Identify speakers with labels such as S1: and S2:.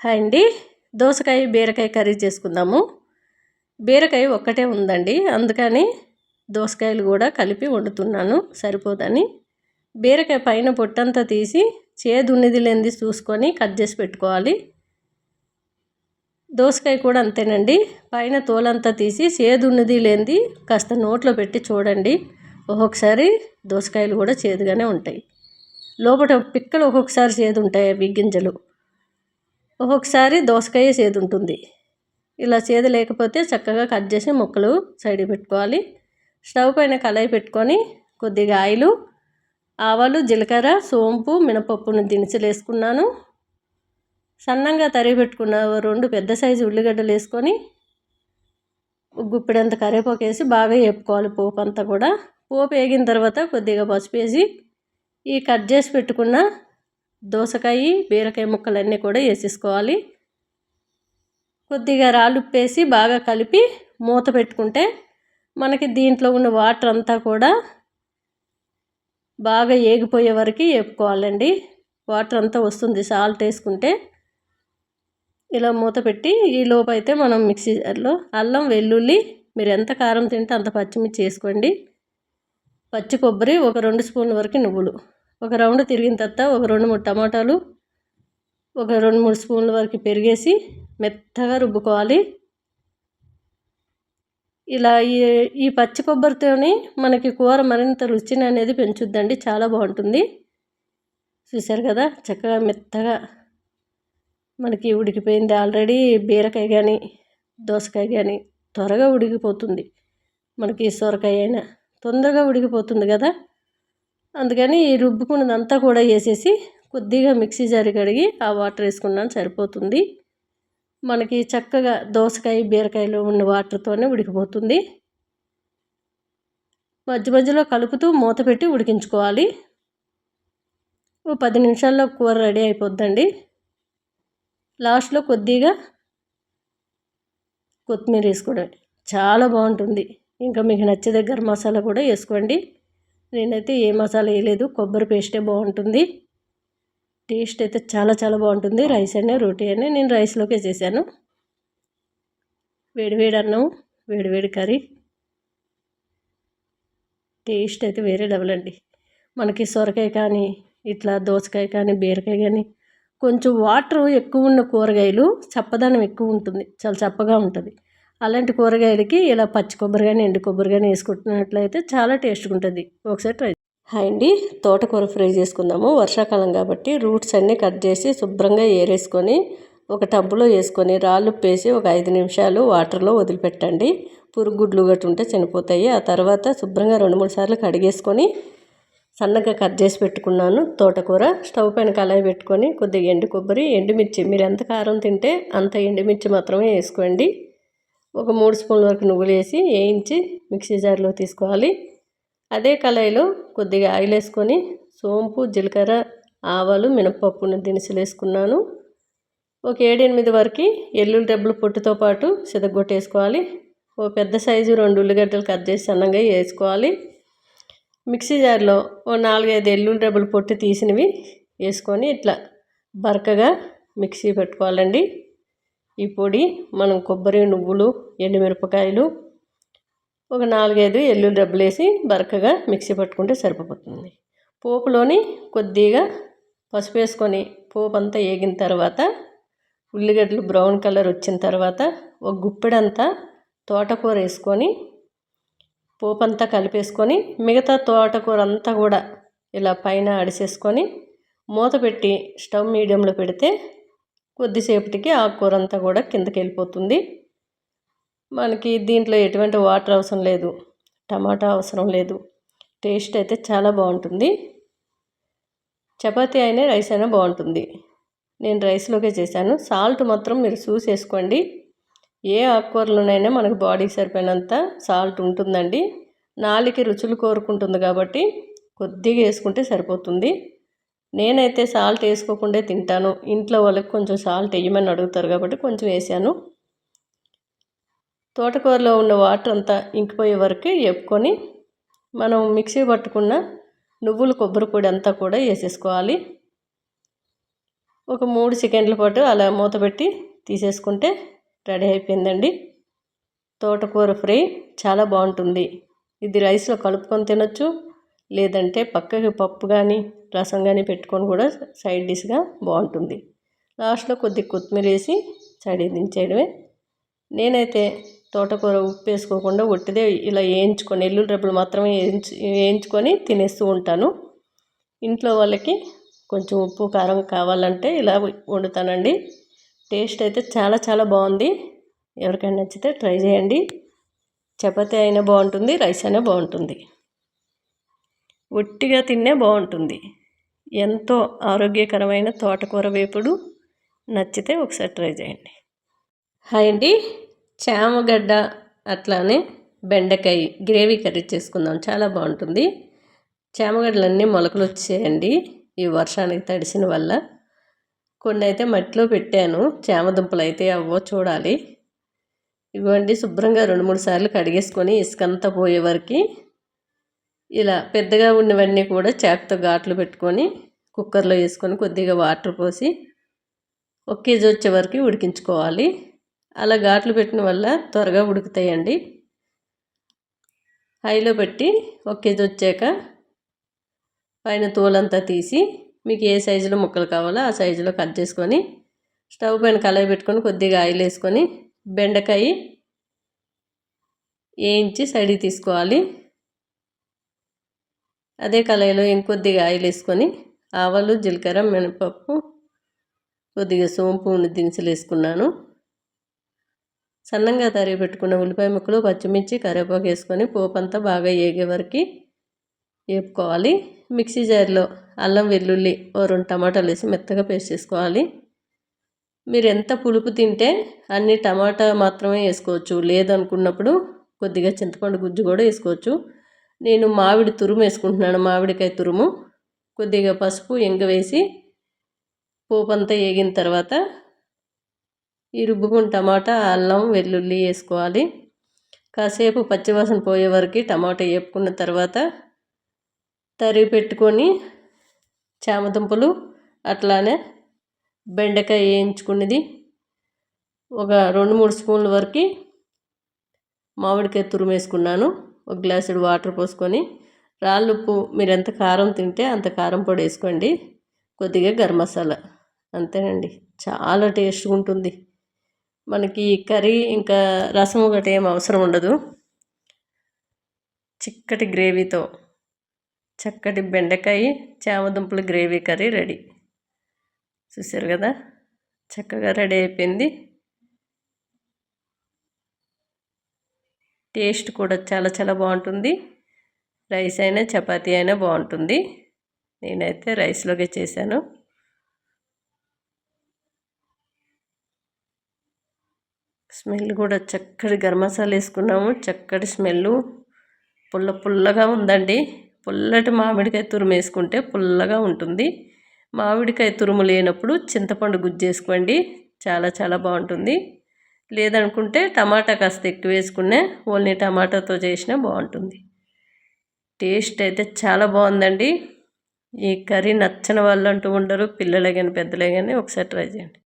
S1: Hi అండి. దోసకాయ బీరకాయ కర్రీ చేసుకుందాము. బీరకాయ ఒక్కటే ఉందండి. అందుకని దోసకాయలు కూడా కలిపి వండుతున్నాను. సరిపోదని. బీరకాయ పైన పొట్టంతా తీసి చేదు ఉన్నది లేనిది చూసుకొని కట్ చేసి పెట్టుకోవాలి. దోసకాయ కూడా అంతేనండి. పైన తోలంతా తీసి చేదు ఉన్నది లేనిది కాస్త నోట్లో పెట్టి చూడండి. ఒక్కొక్కసారి దోసకాయలు కూడా చేదుగానే ఉంటాయి. లోపల పిక్కలు ఒక్కొక్కసారి చేదు ఉంటాయి అవి గింజలు. ఒక్కొక్కసారి దోసకాయ చేదు ఉంటుంది ఇలా చేదు లేకపోతే చక్కగా కట్ చేసి ముక్కలు సైడ్ పెట్టుకోవాలి. స్టవ్ పైన కళాయి పెట్టుకొని కొద్దిగా ఆయిలు ఆవాలు జీలకర్ర సోంపు మినపప్పును దినుసులు వేసుకున్నాను సన్నంగా తరిగి పెట్టుకున్న రెండు పెద్ద సైజు ఉల్లిగడ్డలు వేసుకొని గుప్పిడంత కరివేపాకు వేసి బాగా వేపుకోవాలి పోపు అంతా కూడా. పోపు వేగిన తర్వాత కొద్దిగా పసుపు వేసి ఈ కట్ చేసి పెట్టుకున్న దోసకాయ బీరకాయ ముక్కలన్నీ కూడా వేసేసుకోవాలి. కొద్దిగా రాళ్ళు బాగా కలిపి మూత పెట్టుకుంటే మనకి దీంట్లో ఉన్న వాటర్ అంతా కూడా బాగా ఏగిపోయే వరకు వేపుకోవాలండి వాటర్ అంతా వస్తుంది సాల్ట్ వేసుకుంటే. ఇలా మూత పెట్టి ఈ లోపు అయితే మనం మిక్సీలో అల్లం వెల్లుల్లి మీరు ఎంత కారం తింటే అంత పచ్చిమిర్చి వేసుకోండి. పచ్చి కొబ్బరి ఒక రెండు స్పూన్ల వరకు నువ్వులు. ఒక రౌండ్ తిరిగిన తర్వాత ఒక రెండు మూడు టమాటాలు ఒక రెండు మూడు స్పూన్ల వరకు పెరిగేసి మెత్తగా రుబ్బుకోవాలి. ఇలా ఈ ఈ పచ్చి కొబ్బరితోని మనకి కూర మరింత రుచిని అనేది పెంచుద్దండి చాలా బాగుంటుంది. చూశారు కదా చక్కగా మెత్తగా మనకి ఉడికిపోయింది. ఆల్రెడీ బీరకాయ కానీ దోసకాయ కానీ త్వరగా ఉడికిపోతుంది. మనకి సొరకాయ అయినా తొందరగా ఉడికిపోతుంది కదా. అందుకని ఈ రుబ్బుకున్నదంతా కూడా వేసేసి కొద్దిగా మిక్సీ జారి కడిగి ఆ వాటర్ వేసుకున్నాను సరిపోతుంది. మనకి చక్కగా దోసకాయ బీరకాయలో ఉన్న వాటర్తోనే ఉడికిపోతుంది. మధ్య మధ్యలో కలుపుతూ మూత పెట్టి ఉడికించుకోవాలి. ఓ పది నిమిషాల్లో కూర రెడీ అయిపోద్దండి. లాస్ట్లో కొద్దిగా కొత్తిమీర వేసుకోవడం చాలా బాగుంటుంది. ఇంకా మీకు నచ్చే దగ్గర మసాలా కూడా వేసుకోండి. నేనైతే ఏ మసాలా వేయలేదు. కొబ్బరి పేస్టే బాగుంటుంది. టేస్ట్ అయితే చాలా చాలా బాగుంటుంది. రైస్ అయినా రోటీ అయినా నేను రైస్లోకే చేశాను. వేడివేడి అన్నం వేడివేడి కర్రీ. టేస్ట్ అయితే వేరే లెవెల్ అండి. మనకి సొరకాయ కానీ ఇట్లా దోసకాయ కానీ బీరకాయ కానీ కొంచెం వాటర్ ఎక్కువ ఉన్న కూరగాయలు చప్పదనం ఎక్కువ ఉంటుంది. చాలా చప్పగా ఉంటుంది. అలాంటి కూరగాయలకి ఇలా పచ్చి కొబ్బరి కానీ ఎండు కొబ్బరి కానీ వేసుకుంటున్నట్లయితే చాలా టేస్ట్గా ఉంటుంది. ఒకసారి ట్రై హాయ్ అండి. తోటకూర ఫ్రై చేసుకుందాము. వర్షాకాలం కాబట్టి రూట్స్ అన్నీ కట్ చేసి శుభ్రంగా ఏరేసుకొని ఒక టబ్బులో వేసుకొని రాళ్ళు ఉప్పేసి ఒక ఐదు నిమిషాలు వాటర్లో వదిలిపెట్టండి. పురుగుడ్లు గట్టు ఉంటే చనిపోతాయి. ఆ తర్వాత శుభ్రంగా రెండు మూడు సార్లు కడిగేసుకొని సన్నగా కట్ చేసి పెట్టుకున్నాను తోటకూర. స్టవ్ పైన కళాయి పెట్టుకొని కొద్దిగా ఎండు కొబ్బరి ఎండుమిర్చి. మీరు ఎంత కారం తింటే అంత ఎండుమిర్చి మాత్రమే వేసుకోండి. ఒక మూడు స్పూన్ల వరకు నువ్వులు వేసి వేయించి మిక్సీ జార్లో తీసుకోవాలి. అదే కళాయిలో కొద్దిగా ఆయిల్ వేసుకొని సోంపు జీలకర్ర ఆవాలు మినపప్పును దినుసులు వేసుకున్నాను. ఒక ఏడెనిమిది వరకు ఎల్లుల్లి డబ్బులు పొట్టుతో పాటు సిదగొట్టేసుకోవాలి ఓ పెద్ద సైజు రెండు ఉల్లిగడ్డలు కట్ చేసి సన్నంగా వేసుకోవాలి. మిక్సీ జార్లో ఓ నాలుగైదు ఎల్లుల్లి డబ్బులు పొట్టు తీసినవి వేసుకొని ఇట్లా బరకగా మిక్సీ పెట్టుకోవాలండి. ఈ పొడి మనం కొబ్బరి నువ్వులు ఎండుమిరపకాయలు ఒక నాలుగైదు ఎల్లుల్లి డబ్బులు వేసి బరకగా మిక్సీ పట్టుకుంటే సరిపోతుంది. పోపులోని కొద్దిగా పసుపు వేసుకొని పోపు అంతా వేగిన తర్వాత ఉల్లిగడ్డలు బ్రౌన్ కలర్ వచ్చిన తర్వాత ఒక గుప్పెడంతా తోటకూర వేసుకొని పోపు అంతా కలిపేసుకొని మిగతా తోటకూర అంతా కూడా ఇలా పైన అడిసేసుకొని మూత పెట్టి స్టవ్ మీడియంలో పెడితే కొద్దిసేపటికి ఆ కూర అంతా కూడా కిందకి వెళ్ళిపోతుంది మనకి దీంట్లో ఎటువంటి వాటర్ అవసరం లేదు. టమాటా అవసరం లేదు. టేస్ట్ అయితే చాలా బాగుంటుంది. చపాతీ అయినా రైస్ అయినా బాగుంటుంది. నేను రైస్లోకే చేశాను. సాల్ట్ మాత్రం మీరు చూసేసుకోండి ఏ ఆకుకూరలోనైనా మనకు బాడీకి సరిపోయినంత సాల్ట్ ఉంటుందండి. నాలుగు రుచులు కోరుకుంటుంది కాబట్టి కొద్దిగా వేసుకుంటే సరిపోతుంది. నేనైతే సాల్ట్ వేసుకోకుండా తింటాను. ఇంట్లో వాళ్ళకి కొంచెం సాల్ట్ వేయమని అడుగుతారు కాబట్టి కొంచెం వేసాను. తోటకూరలో ఉన్న వాటర్ అంతా ఇంకిపోయే వరకు ఎప్పుకొని మనం మిక్సీ పట్టుకున్న నువ్వులు కొబ్బరి పొడి అంతా కూడా వేసేసుకోవాలి. ఒక మూడు సెకండ్ల పాటు అలా మూత పెట్టి తీసేసుకుంటే రెడీ అయిపోయిందండి. తోటకూర ఫ్రై చాలా బాగుంటుంది. ఇది రైస్లో కలుపుకొని తినొచ్చు లేదంటే పక్కకి పప్పు కానీ రసం కానీ పెట్టుకొని కూడా సైడ్ డిష్గా బాగుంటుంది. లాస్ట్లో కొద్ది కొత్తిమీర వేసి సైడ్ దించేయడమే. నేనైతే తోటకూర ఉప్పు వేసుకోకుండా ఒట్టిదే ఇలా వేయించుకొని ఎల్లుల్లి రెబ్బలు మాత్రమే వేయించు వేయించుకొని తినేస్తూ ఉంటాను. ఇంట్లో వాళ్ళకి కొంచెం ఉప్పు కారం కావాలంటే ఇలా వండుతానండి. టేస్ట్ అయితే చాలా చాలా బాగుంది. ఎవరికైనా నచ్చితే ట్రై చేయండి. చపాతీ అయినా బాగుంటుంది రైస్ అయినా బాగుంటుంది. ఒట్టిగా తిన్నే బాగుంటుంది. ఎంతో ఆరోగ్యకరమైన తోటకూర వేపుడు నచ్చితే ఒకసారి ట్రై చేయండి. హాయ్ అండి. చామగడ్డ అట్లానే బెండకాయ గ్రేవీ కర్రీ చేసుకుందాం. చాలా బాగుంటుంది. చామగడ్డలన్నీ మొలకలు వచ్చేయండి. ఈ వర్షానికి తడిసిన వల్ల కొన్ని అయితే మట్టిలో పెట్టాను. చామదుంపలు అయితే అవ్వో చూడాలి. ఇవ్వండి శుభ్రంగా రెండు మూడు సార్లు కడిగేసుకొని ఇసుకంతా పోయే వరకు ఇలా పెద్దగా ఉన్నవన్నీ కూడా చాకుతో ఘాట్లు పెట్టుకొని కుక్కర్లో వేసుకొని కొద్దిగా వాటర్ పోసి ఒక కేజీ వచ్చే వరకు ఉడికించుకోవాలి. అలా ఘాట్లు పెట్టిన వల్ల త్వరగా ఉడుకుతాయండి. హైలో పెట్టి ఒక కేజీ వచ్చాక పైన తోలంతా తీసి మీకు ఏ సైజులో ముక్కలు కావాలో ఆ సైజులో కట్ చేసుకొని స్టవ్ పైన కలయి పెట్టుకొని కొద్దిగా ఆయిల్ వేసుకొని బెండకాయ వేయించి సైడ్కి తీసుకోవాలి. అదే కళాయిలో ఇంకొద్దిగా ఆయిల్ వేసుకొని ఆవాలు జీలకర్ర మినపప్పు కొద్దిగా సోంపు దినుసులు వేసుకున్నాను. సన్నంగా తరిగి పెట్టుకున్న ఉల్లిపాయ ముక్కలు పచ్చిమిర్చి కరివేపాకు వేసుకొని పోపు అంతా బాగా ఏగే వరకు వేపుకోవాలి. మిక్సీ జార్లో అల్లం వెల్లుల్లి ఓ రెండు టమాటాలు వేసి మెత్తగా పేస్ట్ చేసుకోవాలి. మీరు ఎంత పులుపు తింటే అన్ని టమాటా మాత్రమే వేసుకోవచ్చు. లేదనుకున్నప్పుడు కొద్దిగా చింతపండు గుజ్జు కూడా వేసుకోవచ్చు. నేను మామిడి తురుము వేసుకుంటున్నాను మామిడికాయ తురుము. కొద్దిగా పసుపు ఎంగ వేసి పోపు అంతా వేగిన తర్వాత ఈ రుబ్బుకున్న టమాటా అల్లం వెల్లుల్లి వేసుకోవాలి. కాసేపు పచ్చివాసన పోయే వరకు టమాటా వేపుకున్న తర్వాత తరిగి పెట్టుకొని చామదుంపలు అట్లానే బెండకాయ వేయించుకున్నది. ఒక రెండు మూడు స్పూన్ల వరకు మామిడికాయ తురుమేసుకున్నాను ఒక గ్లాసుడు వాటర్ పోసుకొని రాళ్ళుప్పు మీరు ఎంత కారం తింటే అంత కారం పొడి వేసుకోండి కొద్దిగా గరం మసాలా. అంతేనండి. చాలా టేస్ట్గా ఉంటుంది. మనకి కర్రీ ఇంకా రసం ఒకటి ఏం అవసరం ఉండదు. చిక్కటి గ్రేవీతో చక్కటి బెండకాయ చామదుంపల గ్రేవీ కర్రీ రెడీ. చూసారు కదా? చక్కగా రెడీ అయిపోయింది. టేస్ట్ కూడా చాలా చాలా బాగుంటుంది. రైస్ అయినా చపాతీ అయినా బాగుంటుంది. నేనైతే రైస్లోకే చేశాను. స్మెల్ కూడా చక్కటి గరం మసాలా వేసుకున్నాము. చక్కటి స్మెల్ పుల్ల పుల్లగా ఉందండి. పుల్లటి మామిడికాయ తురుము వేసుకుంటే పుల్లగా ఉంటుంది. మామిడికాయ తురుము లేనప్పుడు చింతపండు గుజ్జు వేసుకోండి. చాలా చాలా బాగుంటుంది. లేదనుకుంటే టమాటా కాస్త ఎక్కువ వేసుకునే ఓన్లీ టమాటాతో చేసినా బాగుంటుంది. టేస్ట్ అయితే చాలా బాగుందండి. ఈ కర్రీ నచ్చని వాళ్ళు అంటూ ఉండరు పిల్లలే కానీ పెద్దలే కానీ ఒకసారి ట్రై చేయండి.